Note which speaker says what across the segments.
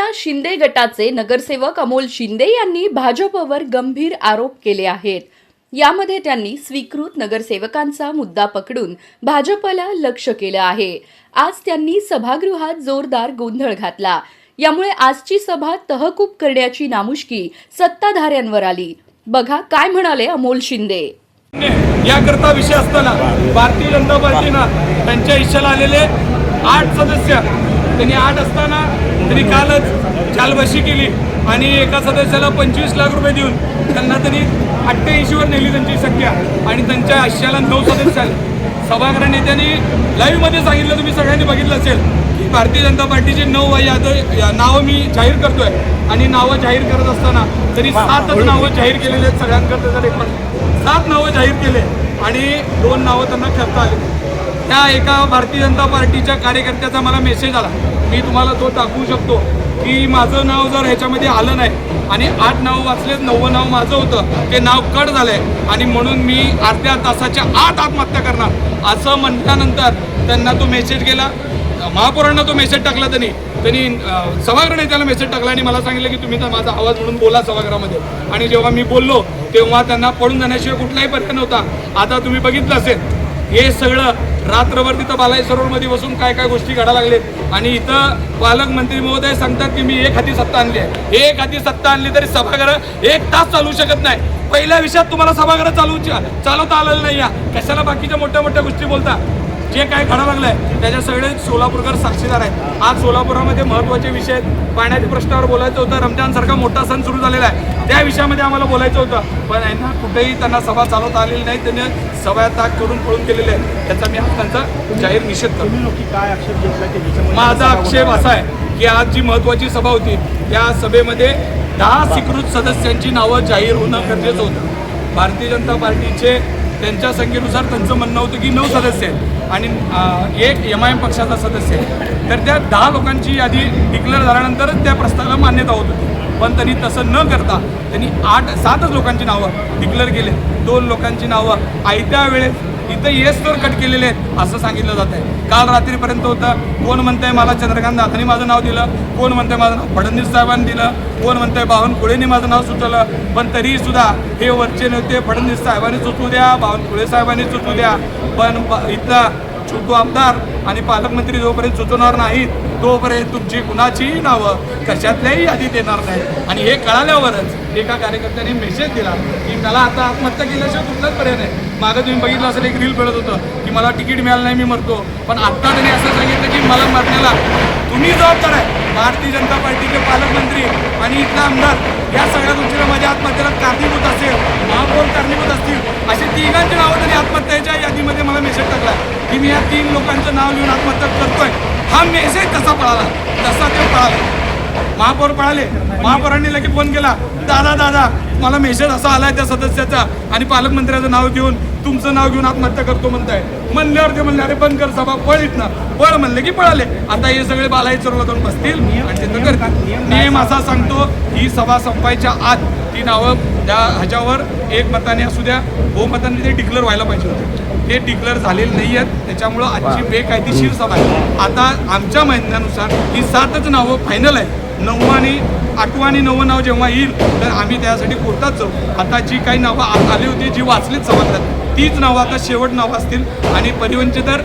Speaker 1: शिवसेना शिंदे गटाचे नगरसेवक अमोल शिंदे यांनी भाजपवर गंभीर आरोप केले आहेत. यामध्ये त्यांनी स्वीकृत नगरसेवकांचा मुद्दा पकडून भाजपला लक्ष केलं आहे. आज त्यांनी सभागृहात जोरदार गोंधळ घातला. यामुळे आजची सभा तहकूब करण्याची नामुष्की सत्ताधाऱ्यांवर आली. बघा काय म्हणाले अमोल शिंदे.
Speaker 2: याकरता विषय असताना भारतीय जनता पार्टीनं त्यांच्या इच्छेला आलेले आठ सदस्य त्यांनी आठ असताना त्यांनी कालच चालबाशी केली आणि एका सदस्याला पंचवीस लाख रुपये देऊन त्यांना त्यांनी अठ्ठ्याऐंशीवर नेली त्यांची संख्या. आणि त्यांच्या आशियाला नऊ सदस्य आले. सभागृह नेत्यांनी लाईव्हमध्ये सांगितलं तुम्ही सगळ्यांनी बघितलं असेल की भारतीय जनता पार्टीचे नऊ यादव या नावं मी जाहीर करतोय. आणि नावं जाहीर करत असताना तरी सातच नावं जाहीर केलेले आहेत सगळ्यांकरता रेकॉर्ड सात नावं जाहीर केले आणि दोन नावं त्यांना करता आली. त्या एका भारतीय जनता पार्टीच्या कार्यकर्त्याचा मला मेसेज आला. मी तुम्हाला तो दाखवू शकतो की माझं नाव जर ह्याच्यामध्ये आलं नाही आणि आठ नाव वाचलेत नव्वं नाव माझं होतं ते नाव कट झालंय आणि म्हणून मी अर्ध्या तासाच्या आत आत्महत्या करणार. असं म्हटल्यानंतर त्यांना तो मेसेज गेला. महापौरांना तो मेसेज टाकला त्यांनी. त्यांनी अं, सभागृह नेत्याला मेसेज टाकला आणि मला सांगितलं की तुम्ही तर माझा आवाज म्हणून बोला सभागृहामध्ये. आणि जेव्हा मी बोललो तेव्हा त्यांना पडून जाण्याशिवाय कुठलाही पर्याय नव्हता. आता तुम्ही बघितलं असेल हे सगळं रात्रभर तिथं बालाई सरोवरमध्ये बसून काय काय गोष्टी घडायला लागलेत. आणि इथं पालकमंत्री महोदय सांगतात की मी एक हाती सत्ता आणली आहे. एक हाती सत्ता आणली तरी सभागृह एक तास चालू शकत नाही. पहिल्या विषयात तुम्हाला सभागृह चालू चालवता आलेलं नाही या. कशाला बाकीच्या मोठ्या मोठ्या गोष्टी बोलता? जे काय घडा लागलंय त्याच्या सगळे सोलापूरकर साक्षीदार आहेत. आज सोलापुरामध्ये महत्त्वाचे विषय आहेत. पाण्याच्या प्रश्नावर बोलायचं होतं. रमजानसारखा मोठा सण सुरू झालेला आहे. त्या विषयामध्ये आम्हाला बोलायचं होतं. पण यांना कुठेही त्यांना सभा चालवता आलेली नाही. त्यांनी सभा ताक करून पळून केलेले आहेत. त्याचा मी आज त्यांचा जाहीर निषेध करतो.
Speaker 3: काय आक्षेप घेतला
Speaker 2: माझा आक्षेप असा आहे की आज जी महत्त्वाची सभा होती त्या सभेमध्ये दहा स्वीकृत सदस्यांची नावं जाहीर होणं गरजेचं होतं. भारतीय जनता पार्टीचे त्यांच्या संख्येनुसार त्यांचं म्हणणं होतं की नऊ सदस्य आहेत. आणि एक एम आय एम पक्षाचा सदस्य आहे. तर त्या दहा लोकांची यादी डिक्लेअर झाल्यानंतरच त्या प्रस्तावाला मान्यता होत होती. पण त्यांनी तसं न करता त्यांनी आठ सातच लोकांची नावं डिक्लेअर केले. दोन लोकांची नावं आयत्या वेळेत इथं येस तर कट केलेले आहेत असं सांगितलं जात आहे काल रात्रीपर्यंत होतं. कोण म्हणतंय मला चंद्रकांत दादानी माझं नाव दिलं? कोण म्हणतंय माझं नाव फडणवीस साहेबांनी दिलं? कोण म्हणतंय बावनकुळेंनी माझं नाव सुचवलं? पण तरी सुद्धा हे वरचे नेते फडणवीस साहेबांनी सुचवू द्या बावनकुळे साहेबांनी सुचवू द्या. पण इथं इथला छोटू आमदार आणि पालकमंत्री जोपर्यंत सुचवणार नाहीत तोपर्यंत तुमची कुणाचीही नावं कशातल्याही यादीत येणार नाही. आणि हे कळाल्यावरच एका कार्यकर्त्याने मेसेज दिला की मला आता आत्महत्या केल्याशिवाय कुठलाच पर्याय नाही. मागं तुम्ही बघितलं असेल एक रील पडत होतं की मला तिकीट मिळालं नाही मी मरतो. पण आत्ता त्यांनी असं सांगितलं की मला मरण्याला तुम्ही जबाबदार आहे. भारतीय जनता पार्टीचे पालकमंत्री आणि इथला आमदार या सगळ्या गोष्टीला माझ्या आत्महत्येला कारणीभूत असेल महापौर कारणीभूत असतील असे तिघांची नावं त्यांनी आत्महत्येच्या यादीमध्ये मला मेसेज टाकला की मी या तीन लोकांचं नाव लिहून आत्महत्या करतोय. हा मेसेज कसा पळाला? तसा ते पळाला? महापौर पळाले. महापौरांनी लगेच फोन केला. दादा दादा मला मेसेज असा आलाय त्या सदस्याचा आणि पालकमंत्र्याचं नाव घेऊन तुमचं नाव घेऊन आत्महत्या करतो म्हणताय. म्हणल्यावर ते म्हणले अरे बंद कर सभा पळ इथनं. पळ म्हणले की पळाले. आता हे सगळे बालाई चोरला जाऊन बसतील आणि तिथं करतील. नियम असा सांगतो ही सभा संपायच्या आत ती नावं त्या ह्याच्यावर एक मताने असू द्या बहुमताने ते डिक्लेअर व्हायला पाहिजे होते. ते डिक्लेअर झालेले नाही आहेत त्याच्यामुळं आजची बेकायदेशीर सभा आहे. आता आमच्या म्हणण्यानुसार ही सातच नावं फायनल आहे नऊ आणि आठवं आणि नवं नाव जेव्हा येईल तर आम्ही त्यासाठी कोर्टात जाऊ. आता जी काही नावं आली होती जी वाचलीच समजतात तीच नावं आता शेवट नावं असतील. आणि परिवहनचे तर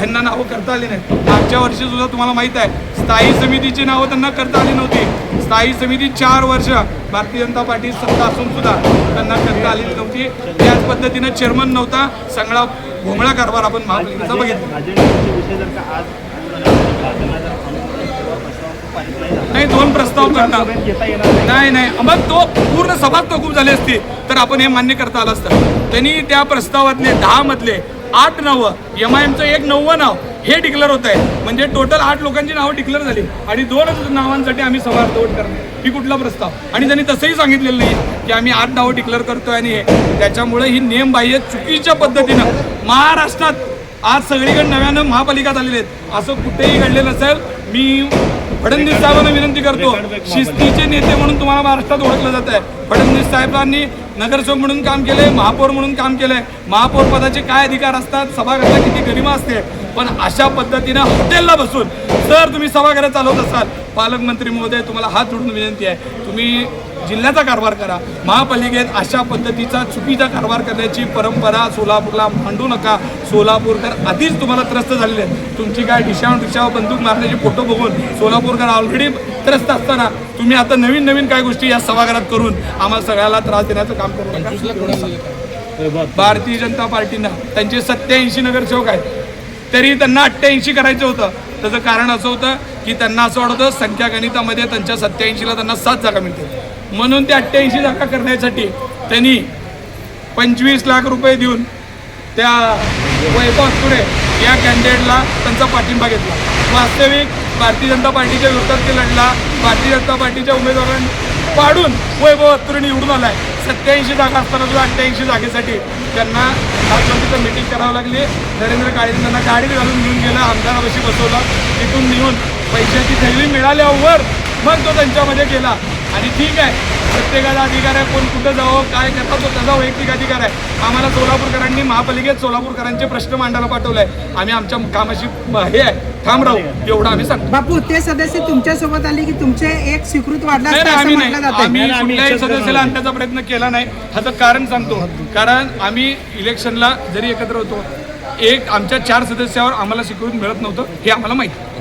Speaker 2: ह्यांना नावं करता आली नाहीत. मागच्या वर्षी सुद्धा तुम्हाला माहीत आहे स्थायी समितीची नावं त्यांना करता आली नव्हती. स्थायी समिती चार वर्ष भारतीय जनता पार्टी सत्ता असून सुद्धा त्यांना करता आलेली नव्हती. त्याच पद्धतीनं चेअरमन नव्हता सगळा भोंगळा कारभार आपण महापालिकेचा बघितला.
Speaker 3: नाही
Speaker 2: दोन प्रस्ताव करणार.
Speaker 3: नाही
Speaker 2: नाही मग तो पूर्ण सभा तोकूब झाली असती तर आपण हे मान्य करता आलं असतं. त्यांनी त्या प्रस्तावातले दहा मधले आठ नावं. एम आय एमचं एक नव्वं नाव हे डिक्लेअर होत आहे म्हणजे टोटल आठ लोकांची नावं डिक्लेअर झाली. आणि दोनच नावांसाठी आम्ही समार्थ वोट करणार. ही कुठला प्रस्ताव? आणि त्यांनी तसंही सांगितलेलं नाही की आम्ही आठ नावं डिक्लेअर करतोय आणि हे. त्याच्यामुळे ही नियमबाह्य चुकीच्या पद्धतीनं महाराष्ट्रात आज सगळीकडे नव्यानं महापालिका झालेले आहेत. असं कुठेही घडलेलं असेल मी फडणवीस साहेबांना विनंती करतो. शिस्तीचे नेते म्हणून तुम्हाला महाराष्ट्रात ओळखलं जात आहे फडणवीस साहेबांनी नगरसेवक म्हणून काम केलंय महापौर म्हणून काम केलंय. महापौर पदाचे काय अधिकार असतात? सभागृहात किती गरिमा असते? पण अशा पद्धतीनं हॉटेलला बसून जर तुम्ही सभागृह चालवत असाल पालकमंत्री महोदय तुम्हाला हात जोडून विनंती आहे तुम्ही जिल्ह्याचा कारभार करा. महापालिकेत अशा पद्धतीचा चुकीचा कारभार करण्याची परंपरा सोलापूरला मांडू नका. सोलापूरकर आधीच तुम्हाला त्रस्त झालेले आहेत. तुमची काय दिशावर दिशावर बंदूक मारण्याचे फोटो बघून सोलापूरकर ऑलरेडी त्रस्त असताना तुम्ही आता नवीन नवीन काय गोष्टी या सभागृहात करून आम्हाला सगळ्याला त्रास देण्याचं काम करू नका. भारतीय जनता पार्टीनं त्यांचे सत्याऐंशी नगरसेवक आहेत. तरी त्यांना अठ्ठ्याऐंशी करायचं होतं. त्याचं कारण असं होतं की त्यांना असं वाटतं संख्या गणितामध्ये त्यांच्या सत्याऐंशीला त्यांना सात जागा मिळतील. म्हणून ते अठ्ठ्याऐंशी जागा करण्यासाठी त्यांनी पंचवीस लाख रुपये देऊन त्या वैभव या कॅन्डिडेटला त्यांचा पाठिंबा घेतला. वास्तविक भारतीय जनता पार्टीच्या विरोधात ते लढला. भारतीय जनता पार्टीच्या उमेदवारांनी पाडून वैभव अस्तुरे निवडून आलाय. सत्याऐंशी जागा असताना सुद्धा अठ्ठ्याऐंशी जागेसाठी त्यांना राष्ट्रपतीचं मिटिंग करावं लागली. नरेंद्र काळे त्यांना गाडीत घालून घेऊन गेला आमदारापाशी बसवला. तिथून नेऊन पैशाची थैली मिळाल्यावर मग तो त्यांच्यामध्ये गेला. आणि ठीक आहे प्रत्येकाचा अधिकार आहे कोण कुठं जावं काय करावं तो त्याचा वैयक्तिक अधिकार आहे. आम्हाला सोलापूरकरांनी महापालिकेत सोलापूरकरांचे प्रश्न मांडायला पाठवलाय. आम्ही आमच्या कामाशी हे आहे. ठाम राहू एवढं आम्ही सांगतो.
Speaker 4: बापू ते सदस्य तुमच्यासोबत आले की तुमचे एक स्वीकृत वाढला
Speaker 2: नाही
Speaker 4: असता
Speaker 2: नाही,
Speaker 4: असं
Speaker 2: आम्ही
Speaker 4: म्हटलं
Speaker 2: नाही.
Speaker 4: जातं
Speaker 2: आम्ही कुठल्याही सदस्याला आणण्याचा प्रयत्न केला नाही. ह्याचं कारण सांगतो. कारण आम्ही इलेक्शनला जरी एकत्र होतो एक आमच्या चार सदस्यावर आम्हाला स्वीकृत मिळत नव्हतं हे आम्हाला माहिती.